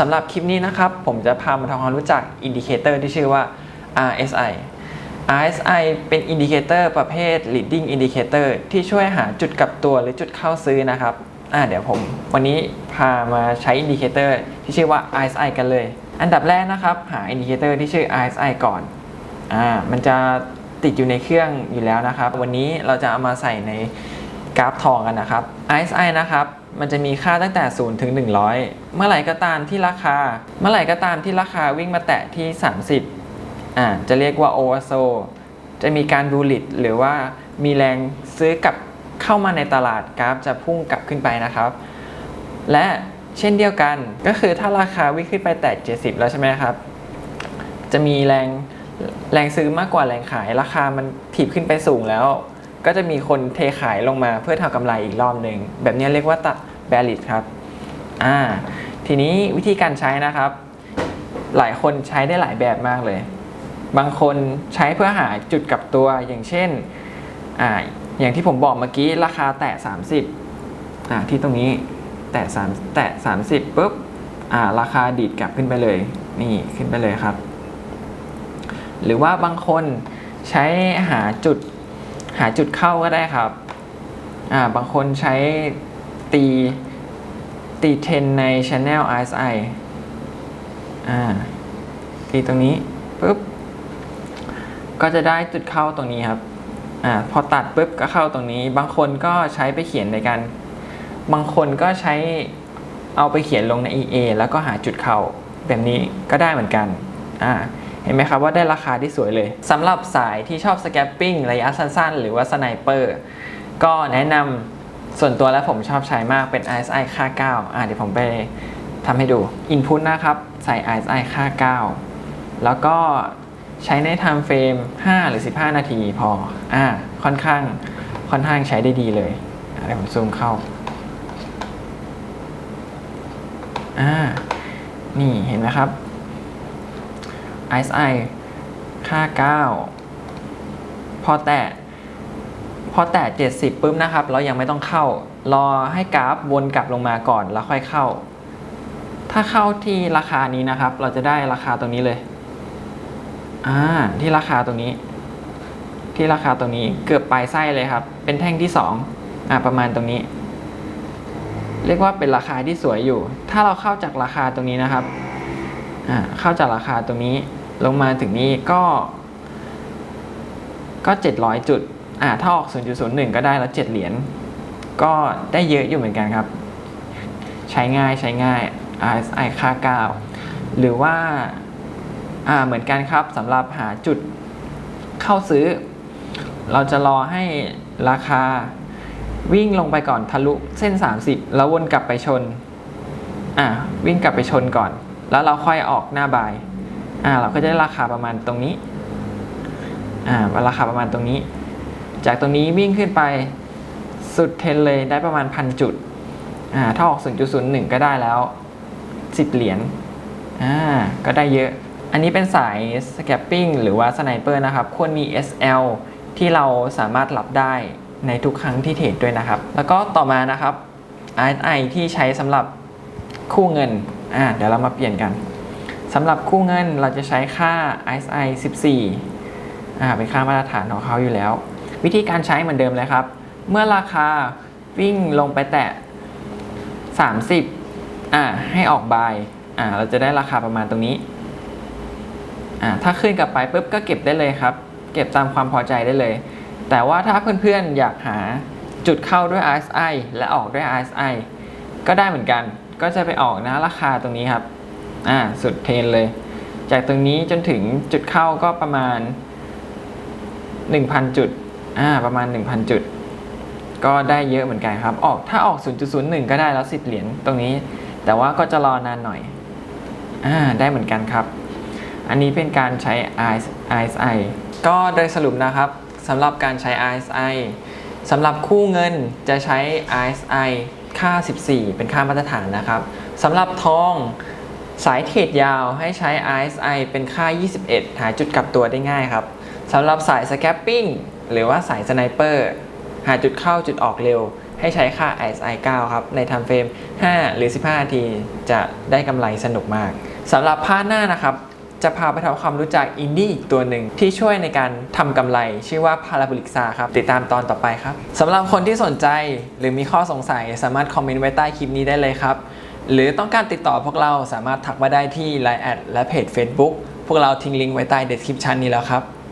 สำหรับคลิปนี้นะครับ ผมจะพามาทำความรู้จักอินดิเคเตอร์ที่ชื่อว่า RSI RSI เป็นอินดิเคเตอร์ประเภท leading indicator ที่ช่วยหาจุดกลับตัวหรือจุดเข้าซื้อนะครับอ่าเดี๋ยวผม วันนี้พามาใช้อินดิเคเตอร์ที่ชื่อว่า RSI กันเลย อันดับแรกนะครับ หาอินดิเคเตอร์ที่ชื่อ RSI ก่อนอ่ามันจะติดอยู่ในเครื่องอยู่แล้วนะครับ วันนี้เราจะเอามาใส่ในกราฟทองกันนะครับ RSI นะครับ มันจะมีค่าตั้งแต่ 0 ถึง 100 เมื่อไหร่ก็ตามที่ราคา เมื่อไหร่ก็ตามที่ราคาวิ่งมาแตะที่ 30อ่าจะเรียกว่า oversold จะมีการบูลลิตหรือว่ามีแรงซื้อกลับเข้ามาในตลาดกราฟจะพุ่งกลับขึ้นไปนะครับ และเช่นเดียวกันก็คือถ้าราคาวิ่งขึ้นไปแตะ 70 แล้วใช่ไหมครับ จะมีแรงแรงซื้อมากกว่าแรงขาย ราคามันถีบขึ้นไปสูงแล้ว ก็จะมีคนเทขายลงมาเพื่อทำกำไรอีกรอบหนึ่งแบบนี้เรียกว่าตัด แบลิตครับอ่าทีนี้วิธีการใช้นะครับ หลายคนใช้ได้หลายแบบมากเลย บางคนใช้เพื่อหาจุดกลับตัวอย่างเช่นอ่าอย่างที่ผมบอกเมื่อกี้ราคาแตะ 30อ่าที่ตรงนี้แตะ3แตะ30ปุ๊บอ่าราคาดีดกลับขึ้นไปเลยนี่ขึ้นไปเลยครับ หรือว่าบางคนใช้หาจุดหาจุดเข้าก็ได้ครับอ่าบางคนใช้ ตีตีเทนใน Channel RSI อ่าตีตรงนี้ปุ๊บก็จะได้จุดเข้าตรงนี้ครับอ่าพอตัดปุ๊บก็เข้าตรงนี้ บางคนก็ใช้ไปเขียนในการ บางคนก็ใช้เอาไปเขียนลงใน EA แล้วก็หาจุดเข้าแบบนี้ก็ได้เหมือนกันอ่าเห็นไหมครับว่าได้ราคาที่สวยเลยสำหรับสายที่ชอบสแกปปิ้งระยะสั้นๆ หรือว่าสไนเปอร์ก็แนะนำ ส่วนตัวแล้วผมชอบใช้มากเป็น RSI ค่า 9 อ่าเดี๋ยวผมไปทำให้ดู Input นะครับ ใส่ RSI ค่า 9 แล้วก็ใช้ใน time frame 5 หรือ 15 นาทีพอ อ่า ค่อนข้าง ค่อนข้างใช้ได้ดีเลยเดี๋ยวผมซูมเข้า อ่า นี่เห็นไหมครับ RSI ค่า 9 พอแตะ พอแตะ70ปุ๊บนะครับเรายังไม่ต้องเข้า รอให้กราฟวนกลับลงมาก่อนแล้วค่อยเข้า ถ้าเข้าที่ราคานี้นะครับ เราจะได้ราคาตรงนี้เลยอ่าที่ราคาตรงนี้ ที่ราคาตรงนี้เกือบปลายไส้เลยครับ เป็นแท่งที่ 2อ่าประมาณตรงนี้ เรียกว่าเป็นราคาที่สวยอยู่ ถ้าเราเข้าจากราคาตรงนี้นะครับอ่าเข้าจากราคาตรงนี้ลงมาถึงนี้ก็ ก็ 700 จุด อ่าถ้าออก 0.01 ก็ได้แล้ว 7 เหรียญก็ได้เยอะอยู่เหมือนกันครับ ใช้ง่ายใช้ง่าย RSI ค่า 9 หรือว่าอ่าเหมือนกันครับสำหรับหาจุดเข้าซื้อ เราจะรอให้ราคาวิ่งลงไปก่อนทะลุเส้น 30 แล้ววนกลับไปชนอ่าวิ่งกลับไปชนก่อน แล้วเราค่อยออกหน้าบายอ่าเราก็จะได้ราคาประมาณตรงนี้อ่าราคาประมาณตรงนี้ จากตรงนี้วิ่งขึ้นไปสุดเทนเลยได้ประมาณพันจุดอ่าถ้าออก 0.01 ก็ได้แล้ว 10 เหรียญอ่าก็ได้เยอะ อันนี้เป็นสายสแคปปิ้งหรือว่าสไนเปอร์นะครับ ควรมี SL ที่เราสามารถรับได้ในทุกครั้งที่เทรดด้วยนะครับ แล้วก็ต่อมานะครับ RSI ที่ใช้สำหรับคู่เงินอ่าเดี๋ยวเรามาเปลี่ยนกันสำหรับคู่เงินเราจะใช้ค่า RSI 14อ่าเป็นค่ามาตรฐานของเขาอยู่แล้ว วิธีการใช้เหมือนเดิมเลยครับ เมื่อราคาวิ่งลงไปแตะ 30อ่าให้ออกบายอ่าเราจะได้ราคาประมาณตรงนี้อ่าถ้าขึ้นกลับไปปุ๊บก็เก็บได้เลยครับ เก็บตามความพอใจได้เลย แต่ว่าถ้าเพื่อนๆอยากหาจุดเข้าด้วย RSI และออกด้วย RSI ก็ได้เหมือนกัน ก็จะไปออกนะราคาตรงนี้ครับอ่าสุดเทรนเลย จากตรงนี้จนถึงจุดเข้าก็ประมาณ 1,000 จุด อ่าประมาณ 1,000 จุด ก็ได้เยอะเหมือนกันครับ ออกถ้าออก 0.01 ก็ได้แล้ว10เหรียญตรงนี้ แต่ว่าก็จะรอนานหน่อยอ่าได้เหมือนกันครับ อันนี้เป็นการใช้ RSI ก็โดยสรุปนะครับสำหรับการใช้ RSI สำหรับคู่เงินจะใช้ RSI ค่า 14 เป็นค่ามาตรฐานนะครับสำหรับทองสายเทรดยาวให้ใช้ RSI เป็นค่า 21 หาจุดกลับตัวได้ง่ายครับ สำหรับสายสแคปปิ้งหรือว่าสายสไนเปอร์หาจุดเข้าจุดออกเร็ว ให้ใช้ค่า RSI 9 ครับ ใน time frame 5หรือ 15 นาที จะได้กำไรสนุกมากสำหรับพาหน้านะครับ จะพาไปทำความรู้จักอินดี้อีกตัวหนึ่งที่ช่วยในการทำกำไร ชื่อว่า Parabolic s a ครับ ติดตามตอนต่อไปครับสำหรับคนที่สนใจหรือมีข้อสงสัยสามารถคอมเมนต์ไว้ใต้คลิปนี้ได้เลยครับ หรือต้องการติดต่อพวกเราสามารถทักมาได้ที่ Line แอดและเพจ Facebook พวกเราทิ้งลิงก์ไว้ใต้ description นี้แล้วครับ